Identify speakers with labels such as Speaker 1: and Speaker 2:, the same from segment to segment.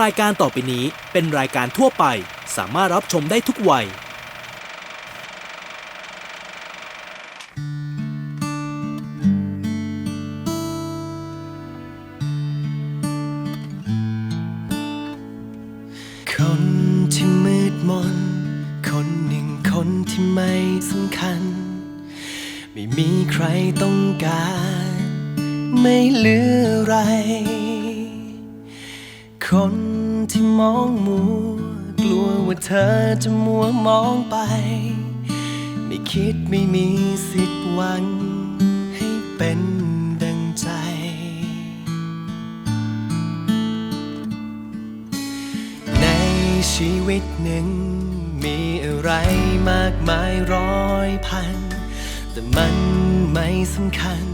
Speaker 1: รายการต่อไปนี้เป็นรายการทั่วไป สามารถรับชมได้ทุกวัย
Speaker 2: คนที่มืดมน คนหนึ่งคนที่ไม่สำคัญ ไม่มีใครต้องการ ไม่เหลืออะไร คนที่มองมัว กลัวว่าเธอจะมัวมองไป ไม่คิดไม่มีสิทธิ์หวัง ให้เป็นดังใจ ในชีวิตหนึ่ง มีอะไรมากมายร้อยพัน แต่มันไม่สำคัญ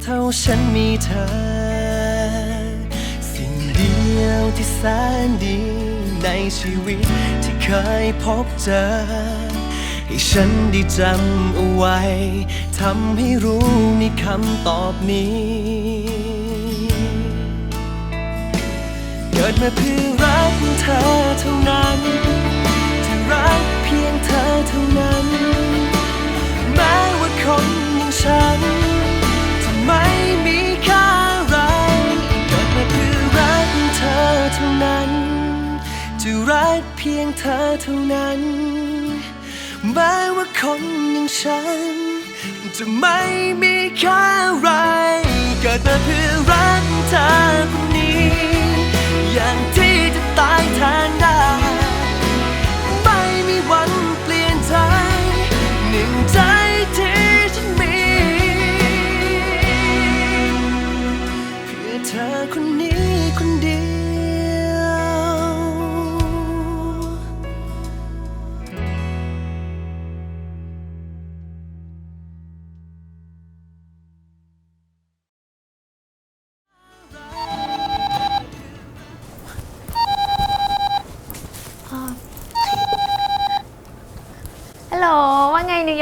Speaker 2: เท่าฉันมีเธอ ดียวที่แสนดีในชีวิตที่เคยพบเจอ ให้ฉันได้จำเอาไว้ทำให้รู้ในคำตอบนี้ เกิดมาเพื่อรักเธอเท่านั้นจะรักเพียงเธอเท่านั้น แม้ว่าคนอย่างฉัน เพียงเธอเท่านั้นแม้ว่าคนอย่างฉัน จะไม่มีค่าอะไร เกิดมาเพื่อรักเธอ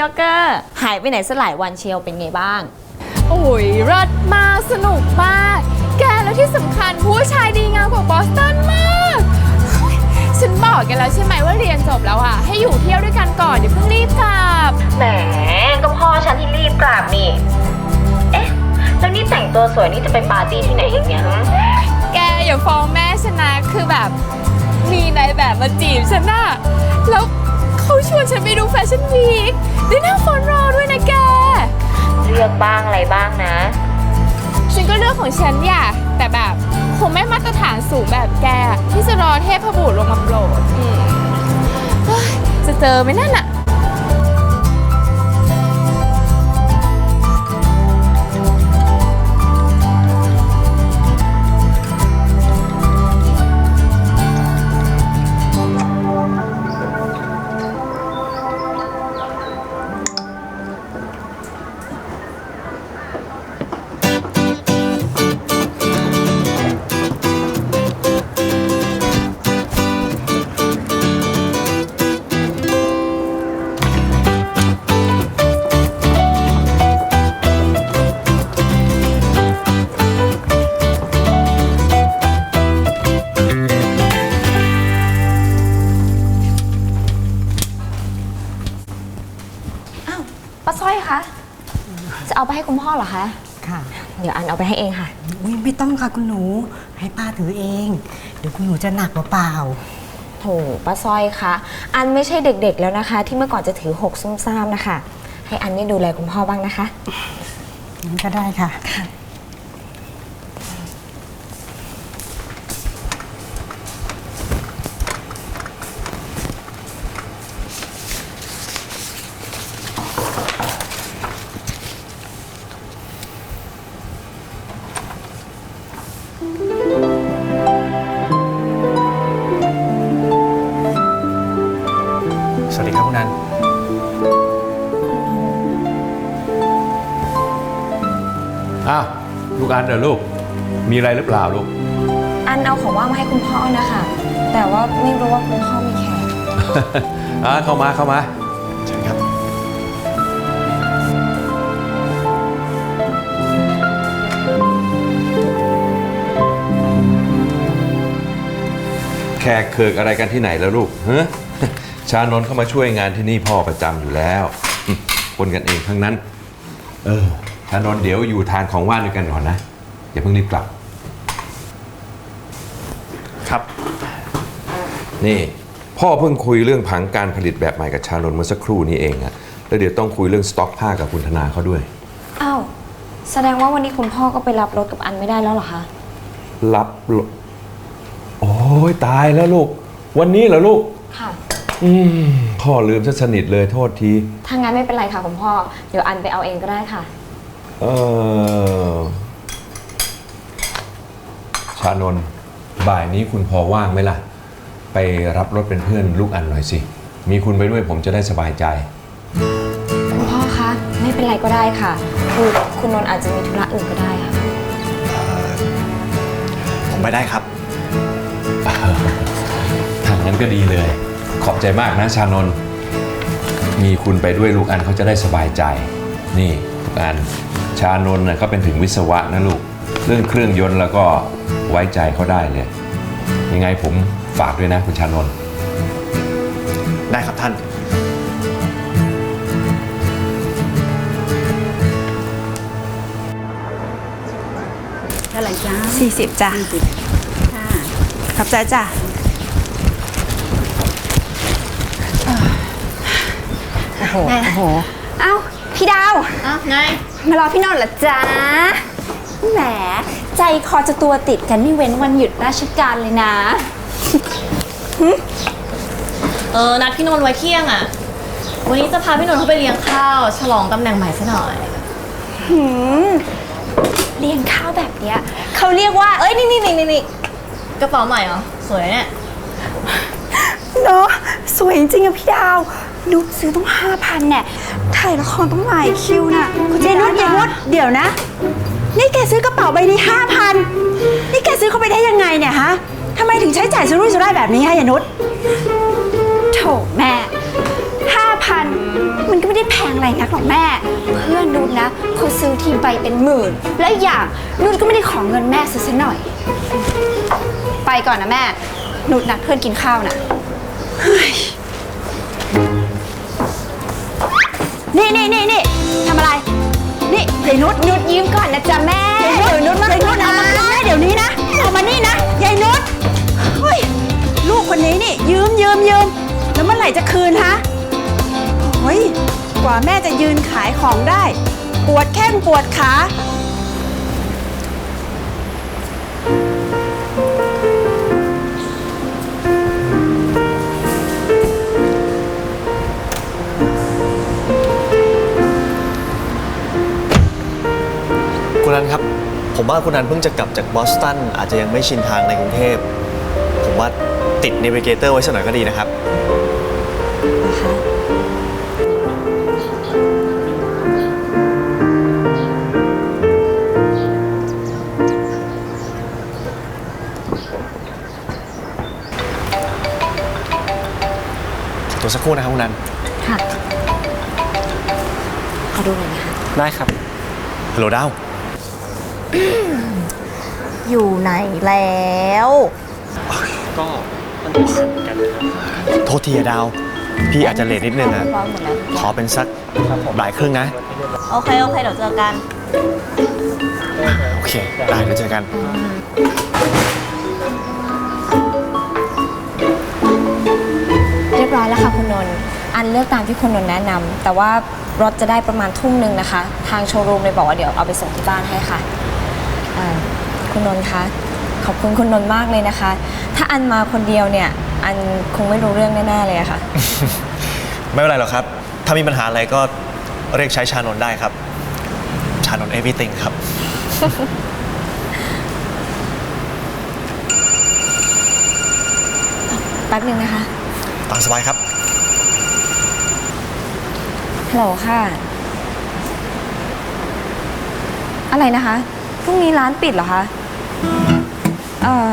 Speaker 2: ว่า
Speaker 3: ไงนิวยอร์กเกอร์หายไปไหนสลายวันเชียวเป็นไงบ้าง
Speaker 4: โอ้ยรสมากสนุกมาก แกแล้วที่สำคัญผู้ชายดีงามกว่าบอสตันมากเฮ้ยฉันบอกแกันแล้วใช่ไหมว่าเรียนจบแล้วอะให้อยู่เที่ยวด้วยกันก่อนเดี๋ยวเพิ่งรีบกลับ
Speaker 3: แหมก็พ่อฉันที่รีบกลับนี่ เอ๊ะ แล้วนี่แต่งตัวสวยนี่จะไปปาร์ตี้ที่ไหนอีกเนี่ยฮะ
Speaker 4: แกอย่าฟ้องแม่ฉันนะคือแบบมีนายแบบมาจีบฉันน่ะแล้วเขา ชวนฉันไปดูแฟชั่นวีคได้นั่งฟอนรอด้วยนะแก
Speaker 3: เลือกบ้างอะไรบ้างนะ
Speaker 4: ฉันก็เลือกของฉันอย่าแต่แบบคงไม่มาตรฐานสูงแบบแก ที่จะรอเทพบุตรลงมาโปรดอืมเฮ้ยจะเจอไหมนั่นอะ
Speaker 3: ป้าสร้อยคะ จะเอาไปให้คุณพ่อเหรอคะ
Speaker 5: ค่ะ
Speaker 3: เดี๋ยวอันเอาไปให้เองค่ะ
Speaker 5: อุ๊ยไม่ต้องค่ะคุณหนู ให้ป้าถือเอง เดี๋ยวคุณหนูจะหนักเปล่า
Speaker 3: โถป้าสร้อยคะ อันไม่ใช่เด็กๆแล้วนะคะ ที่เมื่อก่อนจะถือหกซุ่มซ่ามนะคะ ให้อันนี่ดูแลคุณพ่อบ้างนะคะ
Speaker 5: ๆงั้นก็ได้ค่ะ
Speaker 6: อันเดี๋ยวลูก มีอะไรหรือเปล่าลูก
Speaker 3: อันเอาของว่างมาให้คุณพ่อนะคะ แต่ว่าไม่รู้ว่าคุณพ่อมีแขก
Speaker 6: อ่าเข้ามาเข้ามา
Speaker 2: เชิญครับ
Speaker 6: ขกเคิกอะไรกันที่ไหนแล้วลูกฮะชานนท์เข้ามาช่วยงานที่นี่พ่อประจำอยู่แล้วคนกันเองทั้งนั้น เออชา นนท์เดี๋ยวอยู่ทานของว่างด้วยกันก่อนนะ อย่าเพิ่งรีบกลับ
Speaker 7: ครับ
Speaker 6: นี่ พ่อเพิ่งคุยเรื่องผังการผลิตแบบใหม่กับชานนท์เมื่อสักครู่นี้เองอะแล้วเดี๋ยวต้องคุยเรื่องสต็อกผ้ากับคุณธนาเขาด้วย
Speaker 3: อ้าว แสดงว่าวันนี้คุณพ่อก็ไปรับรถกับอันไม่ได้แล้วเหรอคะ
Speaker 6: รับรโอ้ยตายแล้วลูก วันนี้เหรอลูก
Speaker 3: ค่ะ
Speaker 6: อืมพ่อลืมซะสนิทเลยโทษที
Speaker 3: ถ้างั้นไม่เป็นไรค่ะคุณพ่อ เดี๋ยวอันไปเอาเองก็ได้ค่ะ
Speaker 6: เออชานนท์บ่ายนี้คุณพอว่างไหมล่ะ ไปรับรถเป็นเพื่อนลูกอันหน่อยสิ มีคุณไปด้วยผมจะได้สบายใจ
Speaker 3: คุณพ่อคะไม่เป็นไรก็ได้ค่ะ คือคุณนนท์อาจจะมีธุระอื่นก็ได้ค่ะ
Speaker 7: ผมไปได้ครับ
Speaker 6: ทางนั้นก็ดีเลย ขอบใจมากนะชานนท์มีคุณไปด้วยลูกอันเขาจะได้สบายใจ นี่ลูกอัน ชานนท์น่ะเขาเป็นถึงวิศวะนะลูก เรื่องเครื่องยนต์แล้วก็ไว้ใจเขาได้เลย ยังไงผมฝากด้วยนะคุณชานนท์
Speaker 7: ได้ครับท่าน
Speaker 8: เท่าไหร่จ้า
Speaker 9: สี่สิบจ้ะ
Speaker 8: ค่ะ
Speaker 9: ขอบใจจ้ะ
Speaker 3: โอ้โห โอ้โห
Speaker 9: เอ้า พี่ดาว
Speaker 4: อ้าวไง
Speaker 9: มารอพี่นนท์เหรอจ๊ะแหมใจคอจะตัวติดกันไม่เว้นวันหยุดราชการเลยนะ
Speaker 8: เออ นัดพี่นนท์ไว้เที่ยงอะ วันนี้จะพาพี่นนท์เขาไปเลี้ยงข้าว ฉลองตำแหน่งใหม่ซะหน่อย
Speaker 9: หืมเลี้ยงข้าวแบบเนี้ยเขาเรียกว่า เอ้ยนี่นี่นี่นี่นี่
Speaker 8: กระเป๋าใหม่เหรอ สวยเนี่ย
Speaker 9: เนาะสวยจริงๆอะพี่ดาว นุชซื้อต้องห้าพันเนี่ยถ่ายละครต้องหลายคิวน่ะเจนุชเจนุชเดี๋ยวนะ นี่แกซื้อกระเป๋าใบนี้ห้าพันนี่แกซื้อเข้าไปได้ยังไงเนี่ยฮะทำไมถึงใช้จ่ายสุรุ่ยสุร่ายแบบนี้ฮะยานุชโถแม่ห้าพันมันก็ไม่ได้แพงอะไรนักหรอกแม่ เพื่อนนุชนะเขาซื้อทีใบเป็นหมื่น และอีกอย่างนุชก็ไม่ได้ขอเงินแม่ซื้อซะหน่อย ไปก่อนนะแม่ นุชนัดเพื่อนกินข้าวนะ นี่นี่นี่นี่ทำอะไร นี่ยายนุชนุชยืมก่อนนะจ๊ะแม่เดี๋ยวนุชมายายนุชเอามาคืนแม่เดี๋ยวนี้นะเอามานี่นะยายนุชเฮ้ยลูกคนนี้นี่ ยืมยืมยืมแล้วเมื่อไหร่จะคืนฮะโอ้ยกว่าแม่จะยืนขายของได้ ปวดแข้งปวดขา
Speaker 7: คุณนันครับ ผมว่าคุณนันเพิ่งจะกลับจากบอสตันอาจจะยังไม่ชินทางในกรุงเทพ ผมว่าติดเนวิเกเตอร์ไว้สักหน่อยก็ดีนะครับตัวสักครู่นะครับคุณนัน
Speaker 3: ค่ะขอดูหน่อยนะคะ
Speaker 7: ได้ครับ ฮัลโหลดาว
Speaker 9: อยู่ไหนแล้ว
Speaker 7: ก็โทษทีอะดาว พี่อาจจะเลทนิดนึงอะ
Speaker 9: ร้อนหมดแล้ว
Speaker 7: ขอเป็นสักบ่ายครึ่งนะ
Speaker 9: โอเค โอเค เดี๋ยวเจอกัน
Speaker 7: โอเค ได้เดี๋ยวเจอกัน
Speaker 3: เรียบร้อยแล้วค่ะคุณนนท์อันเลือกตามที่คุณนนท์แนะนำแต่ว่า รถจะได้ประมาณทุ่มหนึ่งนะคะ ทางโชว์รูมเลยบอกว่าเดี๋ยวเอาไปส่งที่บ้านให้ค่ะเอ่อคุณนนท์คะขอบคุณคุณนนท์มากเลยนะคะ ถ้าอันมาคนเดียวเนี่ยอันคงไม่รู้เรื่องแน่ๆเลยอะค่ะ
Speaker 7: ไม่เป็นไรหรอกครับ ถ้ามีปัญหาอะไรก็เรียกใช้ชานนท์ได้ครับ ชานนท์ everything ครับ
Speaker 3: แป๊บหนึ่งนะคะ
Speaker 7: ตามสบายครับ
Speaker 3: ฮัลโหลค่ะ อะไรนะคะ พรุ่งนี้ร้านปิดเหรอคะ เอ่อ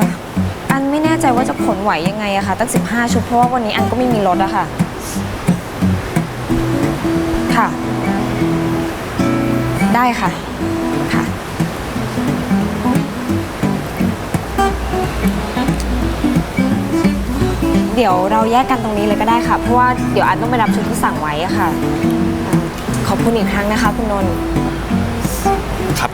Speaker 3: อันไม่แน่ใจว่าจะขนไหวยังไงอะค่ะ ตั้ง 15 ชุด เพราะว่าวันนี้อันก็ไม่มีรถอะค่ะ ค่ะ ได้ค่ะ ค่ะ เดี๋ยวเราแยกกันตรงนี้เลยก็ได้ค่ะ เพราะว่าเดี๋ยวอันต้องไปรับชุดที่สั่งไว้อะค่ะ อ่อขอบคุณอีกครั้งนะคะ คุณนนท์
Speaker 2: ครับ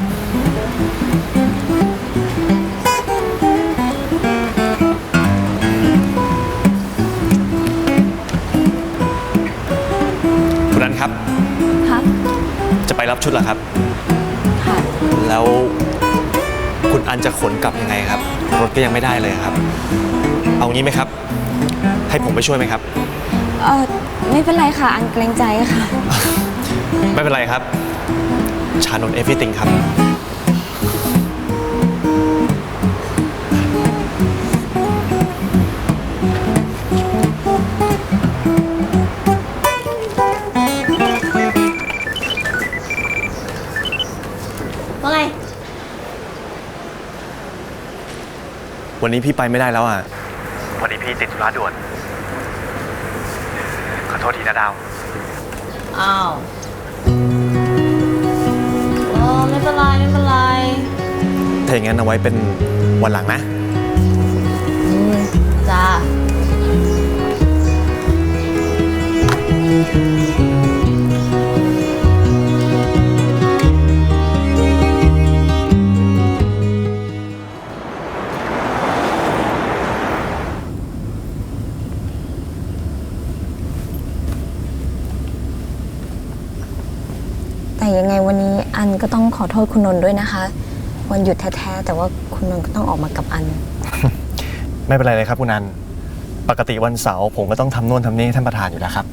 Speaker 2: คุณอันครับ
Speaker 3: ครับ
Speaker 2: จะไปรับชุดเหรอครับ
Speaker 3: ค่ะ
Speaker 2: แล้วคุณอันจะขนกลับยังไงครับ รถก็ยังไม่ได้เลยครับ เอางี้ไหมครับ ให้ผมไปช่วยไหมครับ
Speaker 3: เออไม่เป็นไรค่ะ อันเกรงใจค่ะ
Speaker 2: ไม่เป็นไรครับ ชานนท์เอฟ r y ติงครับ
Speaker 8: ว่าไง
Speaker 2: วันนี้พี่ไปไม่ได้แล้วอะวันนี้พี่ติดธุระด่วน ขอโทษทีนะดาว
Speaker 8: อ้าว เป็นไรไม่เป็นไร
Speaker 2: ถ้าอย่างนั้นเอาไว้เป็นวันหลังนะ
Speaker 3: ขอโทษคุณนนท์ด้วยนะคะ วันหยุดแท้ๆแต่ว่าคุณนนท์ก็ต้องออกมากับอัน
Speaker 2: ไม่เป็นไรเลยครับคุณอัน ปกติวันเสาร์ผมก็ต้องทำโน่นทำนี่ให้ท่านประธานอยู่แล้วครับ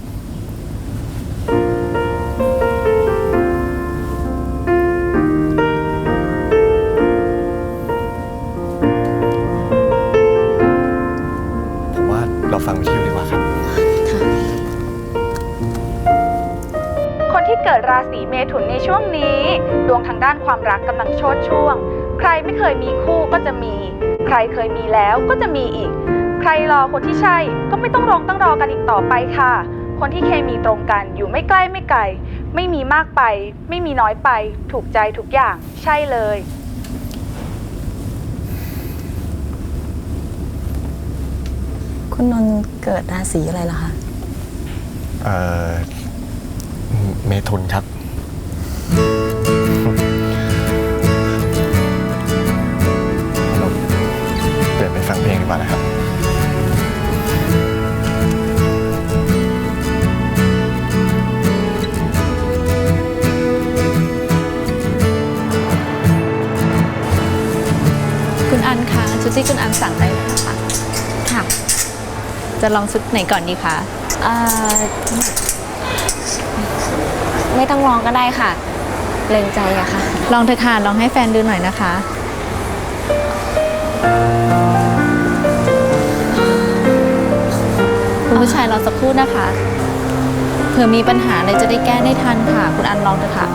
Speaker 10: ศีเมถุนในช่วงนี้ ดวงทางด้านความรักกำลังโชดช่วง ใครไม่เคยมีคู่ก็จะมี ใครเคยมีแล้วก็จะมีอีก ใครรอคนที่ใช่ก็ไม่ต้องรองต้องรอกันอีกต่อไปค่ะ คนที่เคมีตรงกันอยู่ไม่ใกล้ไม่ไกล ไม่มีมากไป ไม่มีน้อยไป ถูกใจทุกอย่าง ใช่เลย
Speaker 3: คุณนนท์เกิดราศีอะไรล่ะคะ
Speaker 2: เอ่อ เมทุนครับ เปลี่ยนไปฟังเพลงดีกว่านะครับ
Speaker 11: คุณอันคะชุดที่คุณอันสั่งได้แล้วนะคะ
Speaker 3: ค่ะ
Speaker 11: จะลองชุดไหนก่อนดีคะ
Speaker 3: เอ่อไม่ต้องลองก็ได้ค่ะ เกรงใจอะค่ะ
Speaker 11: ลองเถอะค่ะลองให้แฟนดูหน่อยนะคะ คุณผู้ชายรอสักครู่นะคะ เผื่อมีปัญหาอะไรจะได้แก้ได้ทันค่ะ คุณอันลองเถอะค่ะ